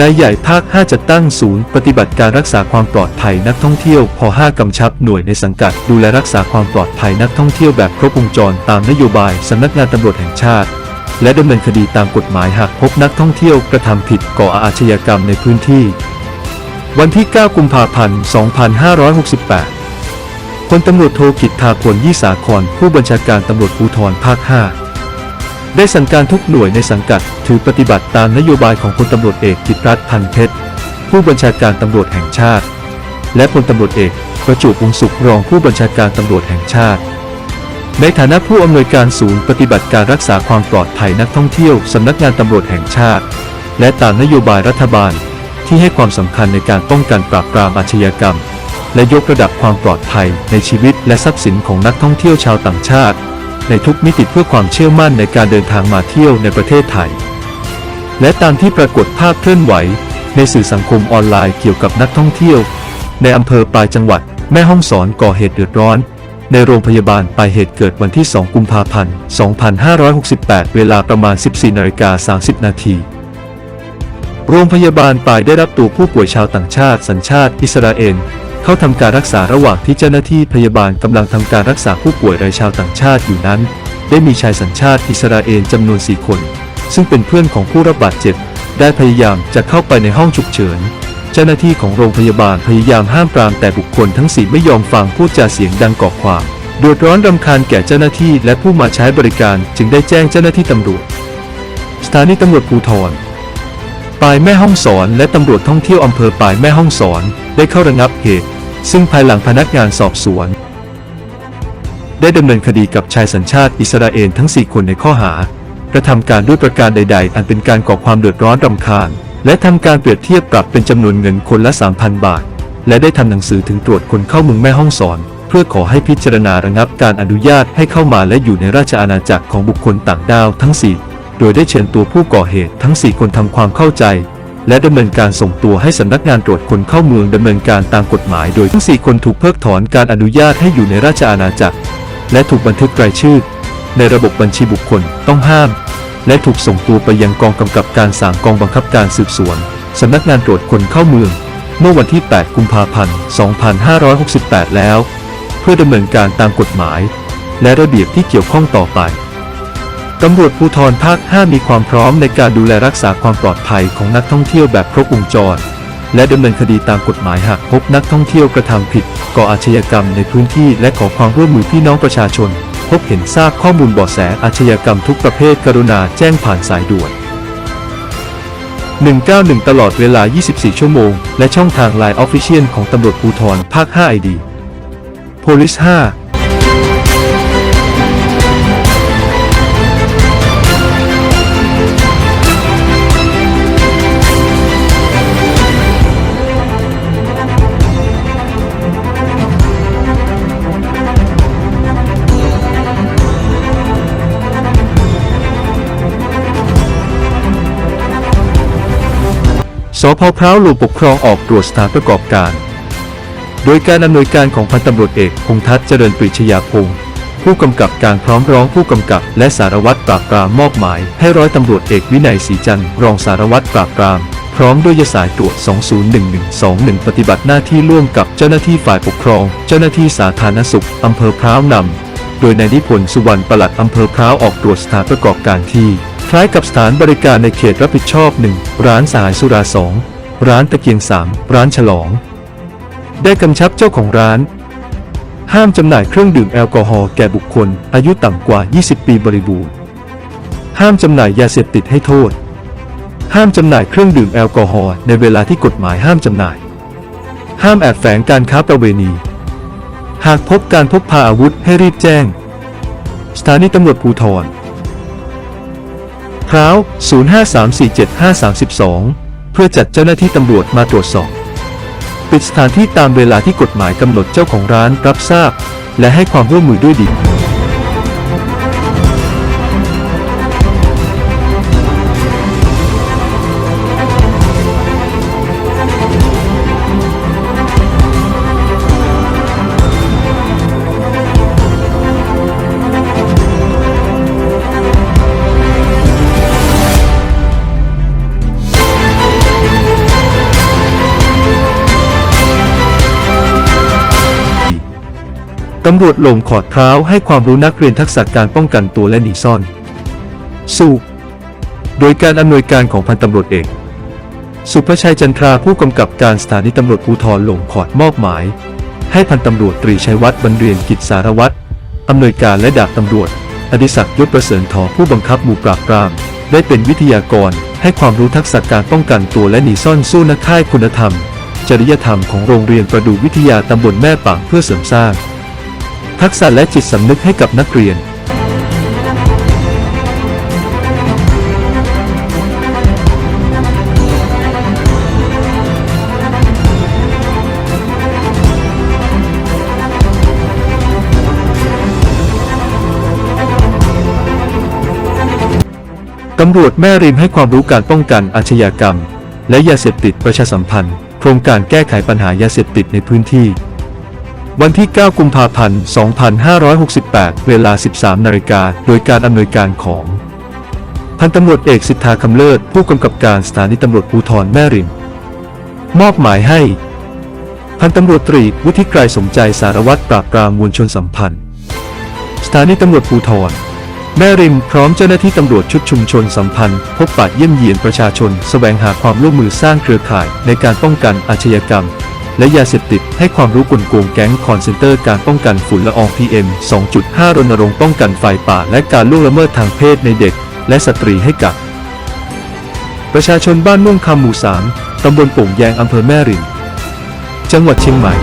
นายใหญ่ภาค 5จะตั้งศูนย์ปฏิบัติการรักษาความปลอดภัยนักท่องเที่ยวพ5กำชับหน่วยในสังกัด ดูแลรักษาความปลอดภัยนักท่องเที่ยวแบบครบวงจรตามนโยบายสำนักงานตำรวจแห่งชาติ และดำเนินคดีตามกฎหมายหากพบนักท่องเที่ยวกระทำผิดก่ออาชญากรรมในพื้นที่ วันที่ 9 กุมภาพันธ์ 2568พลตำรวจโทกิตทาพลยี่สาครผู้บัญชาการตำรวจภูธรภาค 5 ได้สั่งการทุกหน่วยในสังกัด ถือปฏิบัติตามนโยบายของพลตำรวจเอกกิตรัตน์พันเพชร ผู้บัญชาการตำรวจแห่งชาติ และพลตำรวจเอกประจวบวงศ์สุขรองผู้บัญชาการตำรวจแห่งชาติ ในฐานะผู้อำนวยการศูนย์ปฏิบัติการรักษาความปลอดภัยนักท่องเที่ยวสำนักงานตำรวจแห่งชาติ และตามนโยบายรัฐบาล ที่ให้ความสำคัญในการป้องกันปราบปรามอาชญากรรม และยกระดับความปลอดภัยในชีวิตและทรัพย์สินของนักท่องเที่ยวชาวต่างชาติ ในทุกมิติเพื่อความเชื่อมั่นในการเดินทางมาเที่ยวในประเทศไทย และตามที่ปรากฏภาพเคลื่อนไหว ในสื่อสังคมออนไลน์เกี่ยวกับนักท่องเที่ยว ในอำเภอปลายจังหวัดแม่ฮ่องสอนก่อเหตุเดือดร้อน ในโรงพยาบาลปลายเหตุเกิดวันที่ 2 กุมภาพันธ์ 2568 เวลาประมาณ 14นาฬิกา30 นาทีโรงพยาบาลปลายได้รับตัวผู้ป่วยชาวต่างชาติสัญชาติอิสราเอล เข้าทำการรักษาระหว่างที่เจ้าหน้าที่พยาบาลกำลังทำการรักษาผู้ป่วยรายชาวต่างชาติอยู่นั้น ได้มีชายสัญชาติอิสราเอลจำนวนสี่คน ซึ่งเป็นเพื่อนของผู้รับบาดเจ็บ ได้พยายามจะเข้าไปในห้องฉุกเฉิน เจ้าหน้าที่ของโรงพยาบาลพยายามห้ามปรามแต่บุคคลทั้งสี่ไม่ยอมฟังพูดจาเสียงดังก่อความเดือดร้อนรำคาญแก่เจ้าหน้าที่และผู้มาใช้บริการจึงได้แจ้งเจ้าหน้าที่ตำรวจ สถานีตำรวจภูธรปลายแม่ห้องสอนและตำรวจท่องเที่ยวอำเภอปลายแม่ห้องสอนได้เข้าระงับเหตุ ซึ่งภายหลังพนักงานสอบสวน ได้ดำเนินคดีกับชายสัญชาติอิสราเอลทั้ง 4 คนในข้อหากระทำการด้วยประการใด ๆ อันเป็นการก่อความเดือดร้อนรำคาญ และทำการเปรียบเทียบปรับเป็นจำนวนเงินคนละ 3,000 บาท และได้ทำหนังสือถึงตรวจคนเข้าเมืองแม่ห้องสอน เพื่อขอให้พิจารณาระงับการอนุญาตให้เข้ามาและอยู่ในราชอาณาจักรของบุคคลต่างด้าวทั้ง 4 โดยได้เชิญตัวผู้ก่อเหตุทั้ง 4 คนทำความเข้าใจ และดำเนินการส่งตัวให้สำนักงานตรวจคนเข้าเมืองดำเนินการตามกฎหมาย โดยทั้ง4คนถูกเพิกถอนการอนุญาตให้อยู่ในราชอาณาจักร และถูกบันทึกรายชื่อ ในระบบบัญชีบุคคลต้องห้าม และถูกส่งตัวไปยังกองกำกับการสามกองบังคับการสืบสวนสำนักงานตรวจคนเข้าเมือง เมื่อวันที่ 8 กุมภาพันธ์ 2568 แล้ว เพื่อดำเนินการตามกฎหมาย และระเบียบที่เกี่ยวข้องต่อไป ตำรวจภูธรภาค 5 มีความพร้อมในการดูแลรักษาความปลอดภัยของนักท่องเที่ยวแบบครบวงจร และดำเนินคดีตามกฎหมายหากพบนักท่องเที่ยวกระทำผิด ก่ออาชญากรรมในพื้นที่และขอความร่วมมือพี่น้องประชาชน พบเห็นทราบข้อมูลเบาะแสอาชญากรรมทุกประเภทกรุณาแจ้งผ่านสายด่วน 191 ตลอดเวลา 24 ชั่วโมง และช่องทาง Line Official ของตำรวจภูธรภาค 5 ID Police 5 พพร้าวหลวงปกครองออกตรวจสถานประกอบการ โดยการอำนวยการของพันตำรวจเอกพงทัศน์เจริญปรีชยาพงศ์ผู้กำกับการพร้อมร้องผู้กำกับ และสารวัตรปราบปรามมอบหมายให้ร้อยตำรวจเอกวินัยศรีจันทร์รองสารวัตรปราบปรามพร้อมด้วยยสายตรวจ 201121 ปฏิบัติหน้าที่ร่วมกับเจ้าหน้าที่ฝ่ายปกครอง เจ้าหน้าที่สาธารณสุขอำเภอพร้าวนำโดยนายนิพนธ์สุวรรณปลัดอำเภอพร้าวออกตรวจสถานประกอบการที่ คล้ายกับสถานบริการในเขตรับผิดชอบ 1 ร้านสายสุรา2ร้านตะเกียง 3 ร้านฉลอง ได้กำชับเจ้าของร้าน ห้ามจำหน่ายเครื่องดื่มแอลกอฮอล์แก่บุคคล อายุต่ำกว่า 20 ปีบริบูรณ์ ห้ามจำหน่ายยาเสพติดให้โทษ ห้ามจำหน่ายเครื่องดื่มแอลกอฮอล์ในเวลาที่กฎหมายห้ามจำหน่าย ห้ามแอบแฝงการค้าประเวณี หากพบการพกพาอาวุธให้รีบแจ้ง สถานีตำรวจภูธร พร้าว 05347532 เพื่อจัดเจ้าหน้าที่ตำรวจมาตรวจสอบ ปิดสถานที่ตามเวลาที่กฎหมายกำหนดเจ้าของร้านรับทราบ และให้ความร่วมมือด้วยดี ตำรวจลงขอดเท้าให้ความรู้นักเรียนทักษะการป้องกันตัวและหนีซ่อนสู้โดยการอำนวยการของพันตำรวจเอกสุภชัยจันทราผู้กำกับการสถานีตำรวจภูธรหลงขอดมอบหมาย ให้พันตำรวจตรีชัยวัฒน์บรรเรียนกิจสารวัตรอำนวยการและดาบตำรวจ อดิศักดิ์ยศประเสริฐทอผู้บังคับหมู่ปราบปราม ได้เป็นวิทยากรให้ความรู้ทักษะการป้องกันตัวและหนีซ่อนสู้นักค่ายคุณธรรม จริยธรรมของโรงเรียนประดูวิทยาตำบลแม่ปางเพื่อเสริมสร้าง ทักษะและจิตสำนึกให้กับนักเรียน ตำรวจแม่ริมให้ความรู้การป้องกันอาชญากรรม และยาเสพติดประชาสัมพันธ์ โครงการแก้ไขปัญหายาเสพติดในพื้นที่ วันที่ 9 กุมภาพันธ์ 2568 เวลา 13 นาฬิกา โดยการอำนวยการของ พันตำรวจเอกสิทธาคำเลิศ ผู้กำกับการสถานีตำรวจภูธรแม่ริม มอบหมายให้ พันตำรวจตรีวุฒิไกรสมใจสารวัตรปราบปรามมวลชนสัมพันธ์ สถานีตำรวจภูธรแม่ริมพร้อมเจ้าหน้าที่ตำรวจชุดชุมชนสัมพันธ์ พบปะเยี่ยมเยียนประชาชนแสวงหาความร่วมมือสร้างเครือข่ายในการป้องกันอาชญากรรม และยาเสพติดให้ความรู้กลโกงแก๊งคอนเซนเตอร์การป้องกันฝุ่นละออง PM 2.5 รณรงค์ป้องกันไฟป่า และการล่วงละเมิดทางเพศในเด็ก และสตรีให้กับ ประชาชนบ้านม่วงคำหมู่3ตำบลโป่งแยงอำเภอแม่ริมจังหวัดเชียงใหม่